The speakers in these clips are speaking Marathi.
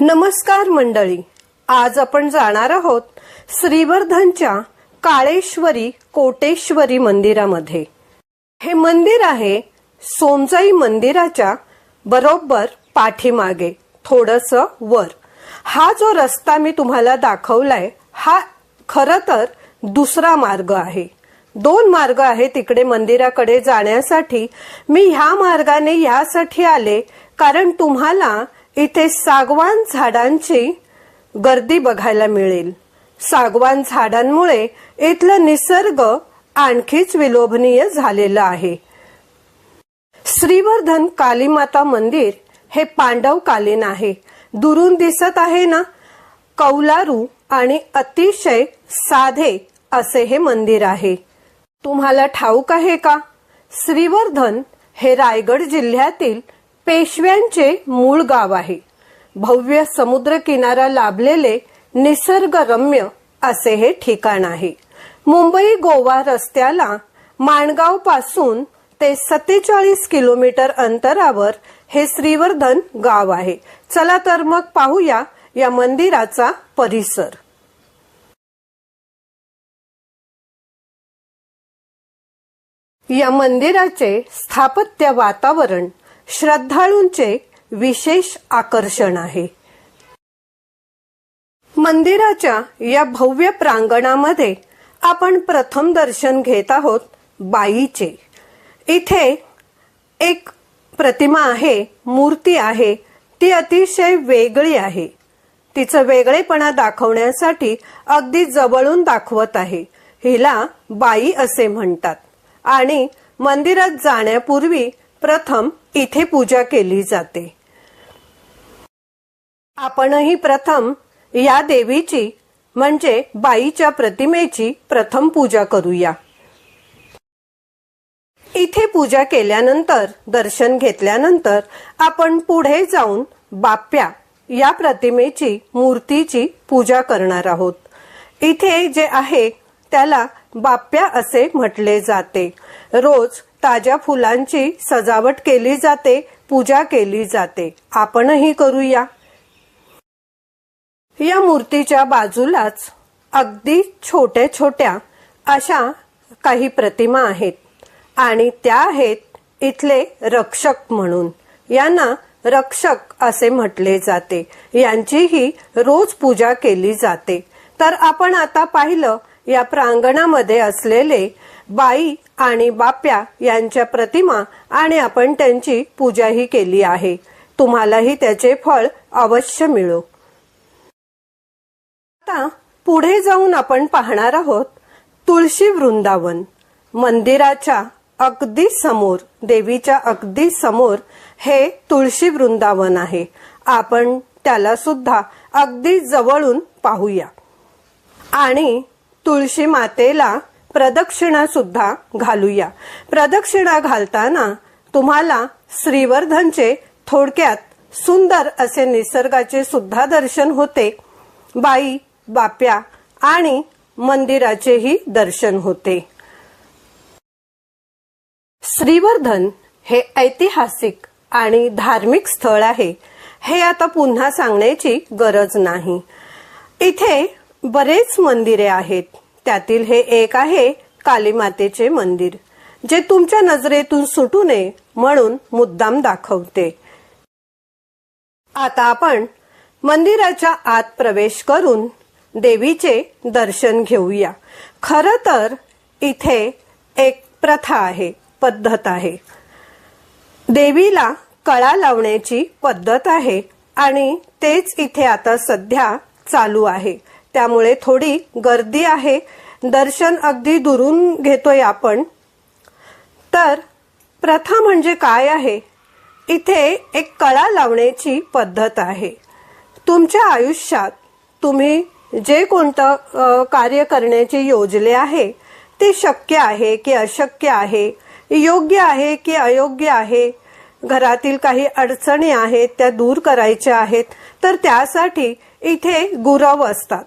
नमस्कार मंडळी. आज आपण जाणार आहोत श्रीवर्धनच्या काळेश्वरी कोटेश्वरी मंदिरामध्ये. हे मंदिर आहे सोमजाई मंदिराच्या बरोबर पाठीमागे थोडस वर. हा जो रस्ता मी तुम्हाला दाखवलाय हा खर तर दुसरा मार्ग आहे. दोन मार्ग आहे तिकडे मंदिराकडे जाण्यासाठी. मी ह्या मार्गाने यासाठी आले कारण तुम्हाला इथे सागवान झाडांची गर्दी बघायला मिळेल. सागवान झाडांमुळे इथलं निसर्ग आणखीच विलोभनीय झालेलं आहे. श्रीवर्धन कालीमाता मंदिर हे पांडवकालीन आहे. दुरून दिसत आहे ना? कौलारू आणि अतिशय साधे असे हे मंदिर आहे. तुम्हाला ठाऊक आहे का? श्रीवर्धन हे रायगड जिल्ह्यातील पेशव्यांचे मूळ गाव आहे. भव्य समुद्र किनारा लाभलेले निसर्गरम्य असे हे ठिकाण आहे. मुंबई गोवा रस्त्याला माणगावपासून ते सत्तेचाळीस किलोमीटर अंतरावर हे श्रीवर्धन गाव आहे. चला तर मग पाहूया या मंदिराचा परिसर. या मंदिराचे स्थापत्य वातावरण श्रद्धाळूंचे विशेष आकर्षण आहे. मंदिराच्या या भव्य प्रांगणामध्ये आपण प्रथम दर्शन घेत आहोत बाईचे. इथे एक प्रतिमा आहे मूर्ती आहे ती अतिशय वेगळी आहे. तिचं वेगळेपणा दाखवण्यासाठी अगदी जवळून दाखवत आहे. हिला बाई असे म्हणतात. आणि मंदिरात जाण्यापूर्वी प्रथम इथे पूजा केली जाते. आपणही प्रथम या देवीची म्हणजे बाईच्या प्रतिमेची प्रथम पूजा करूया. इथे पूजा केल्यानंतर दर्शन घेतल्यानंतर आपण पुढे जाऊन बाप्या या प्रतिमेची मूर्तीची पूजा करणार आहोत. इथे जे आहे त्याला बाप्या असे म्हटले जाते. रोज ताज्या फुलांची सजावट केली जाते पूजा केली जाते. आपणही करूया. या मूर्तीच्या बाजूलाच अगदी छोट्या छोट्या अशा काही प्रतिमा आहेत आणि त्या आहेत इथले रक्षक म्हणून. यांना रक्षक असे म्हटले जाते. यांचीही रोज पूजा केली जाते. तर आपण आता पाहिलं या प्रांगणामध्ये असलेले बाई आणि बाप्या यांच्या प्रतिमा आणि आपण त्यांची पूजाही केली आहे. तुम्हालाही त्याचे फळ अवश्य मिळो. आता पुढे जाऊन आपण पाहणार आहोत तुळशी वृंदावन. मंदिराच्या अगदी समोर देवीच्या अगदी समोर हे तुळशी वृंदावन आहे. आपण त्याला सुद्धा अगदी जवळून पाहूया. आणि तुळशी मातेला प्रदक्षिणा सुद्धा घालूया. प्रदक्षिणा घालताना तुम्हाला श्रीवर्धनचे थोडक्यात सुंदर असे निसर्गाचे सुद्धा दर्शन होते. बाई बाप्या आणि मंदिराचेही दर्शन होते. श्रीवर्धन हे ऐतिहासिक आणि धार्मिक स्थळ आहे. हे आता पुन्हा सांगण्याची गरज नाही. इथे बरेच मंदिरे आहेत. त्यातील हे एक आहे कालीमातेचे मंदिर जे तुमच्या नजरेतून सुटू नये म्हणून मुद्दाम दाखवते. आता आपण मंदिराच्या आत प्रवेश करून देवीचे दर्शन घेऊया. खर तर इथे एक प्रथा आहे पद्धत आहे. देवीला कळा लावण्याची पद्धत आहे आणि तेच इथे आता सध्या चालू आहे. त्यामुळे थोडी गर्दी आहे. दर्शन अगदी दुरून घेतोय आपण. तर प्रथा म्हणजे काय आहे? इथे एक कळा लावण्याची पद्धत आहे. तुमच्या आयुष्यात तुम्ही जे कोणतं कार्य करण्याचे योजले आहे ते शक्य आहे की अशक्य आहे? योग्य आहे की अयोग्य आहे? घरातील काही अडचणी आहेत त्या दूर करायच्या आहेत तर त्यासाठी इथे गुरव असतात.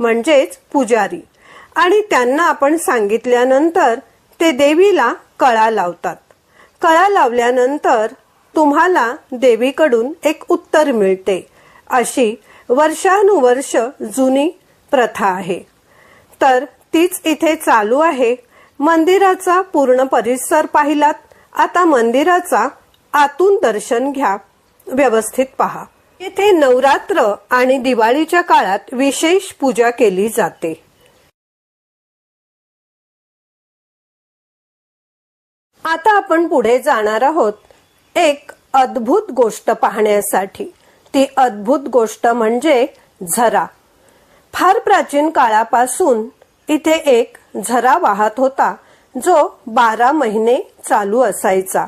म्हणजेच पुजारी. आणि त्यांना आपण सांगितल्यानंतर ते देवीला कळा लावतात. कळा लावल्यानंतर तुम्हाला देवीकडून एक उत्तर मिळते. अशी वर्षानुवर्ष जुनी प्रथा आहे. तर तीच इथे चालू आहे. मंदिराचा पूर्ण परिसर पाहिलात. आता मंदिराचा आतून दर्शन घ्या. व्यवस्थित पहा. येथे नवरात्र आणि दिवाळीच्या काळात विशेष पूजा केली जाते. आता आपण पुढे जाणार आहोत एक अद्भुत गोष्ट पाहण्यासाठी. ती अद्भुत गोष्ट म्हणजे झरा. फार प्राचीन काळापासून इथे एक झरा वाहत होता जो बारा महिने चालू असायचा.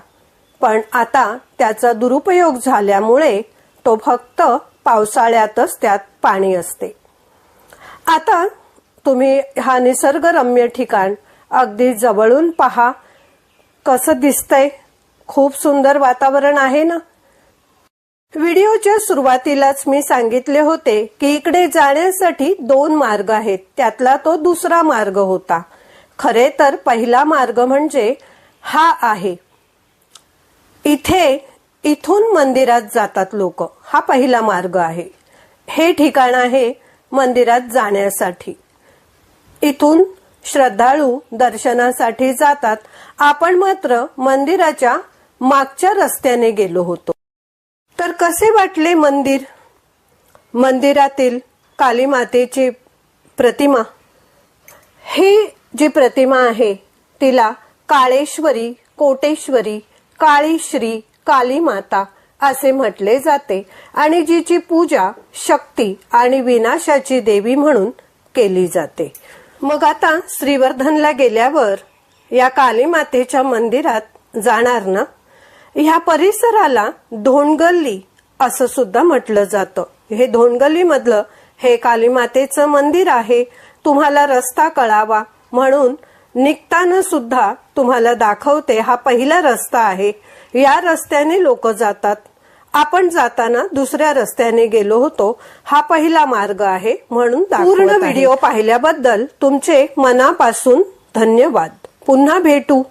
पण आता त्याचा दुरुपयोग झाल्यामुळे तो फक्त पावसाळ्यातच त्यात पाणी असते. आता तुम्ही हा निसर्गरम्य ठिकाण अगदी जवळून पहा. कसं दिसतंय? खूप सुंदर वातावरण आहे ना? व्हिडिओच्या सुरुवातीलाच मी सांगितले होते की इकडे जाण्यासाठी दोन मार्ग आहेत. त्यातला तो दुसरा मार्ग होता. खरे तर पहिला मार्ग म्हणजे हा आहे. इथे इथून मंदिरात जातात लोक. हा पहिला मार्ग आहे. हे ठिकाण आहे मंदिरात जाण्यासाठी. इथून श्रद्धाळू दर्शनासाठी जातात. आपण मात्र मंदिराच्या मागच्या रस्त्याने गेलो होतो. तर कसे वाटले मंदिर? मंदिरातील काली मातेची प्रतिमा. ही जी प्रतिमा आहे तिला काळेश्वरी कोटेश्वरी काळीश्री काली माता असे म्हटले जाते. आणि जिची पूजा शक्ती आणि विनाशाची देवी म्हणून केली जाते. मग आता श्रीवर्धनला गेल्यावर या काली मातेच्या मंदिरात जाणार ना? ह्या परिसराला धोंडगल्ली असं सुद्धा म्हटलं जातं. हे धोंडगल्ली मधलं हे कालीमातेचं मंदिर आहे. तुम्हाला रस्ता कळावा म्हणून निघताना सुद्धा तुम्हाला दाखवते हा पहिला रस्ता आहे. या रस्त्याने लोक जातात. आपण जाताना दुसऱ्या रस्त्याने गेलो होतो. हा पहिला मार्ग आहे म्हणून पूर्ण व्हिडिओ पाहिल्याबद्दल तुमचे मनापासून धन्यवाद. पुन्हा भेटू.